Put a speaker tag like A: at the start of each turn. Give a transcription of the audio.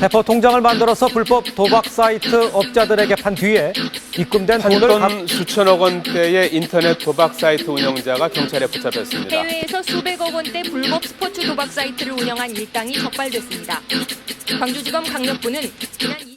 A: 대포 통장을 만들어서 불법 도박 사이트 업자들에게 판 뒤에 입금된 돈을 각
B: 한돈 수천억 원대의 인터넷 도박 사이트 운영자가 경찰에 붙잡혔습니다.
C: 해외에서 수백억 원대 불법 스포츠 도박 사이트를 운영한 일당이 적발됐습니다. 광주지검 강력부는 지난 2...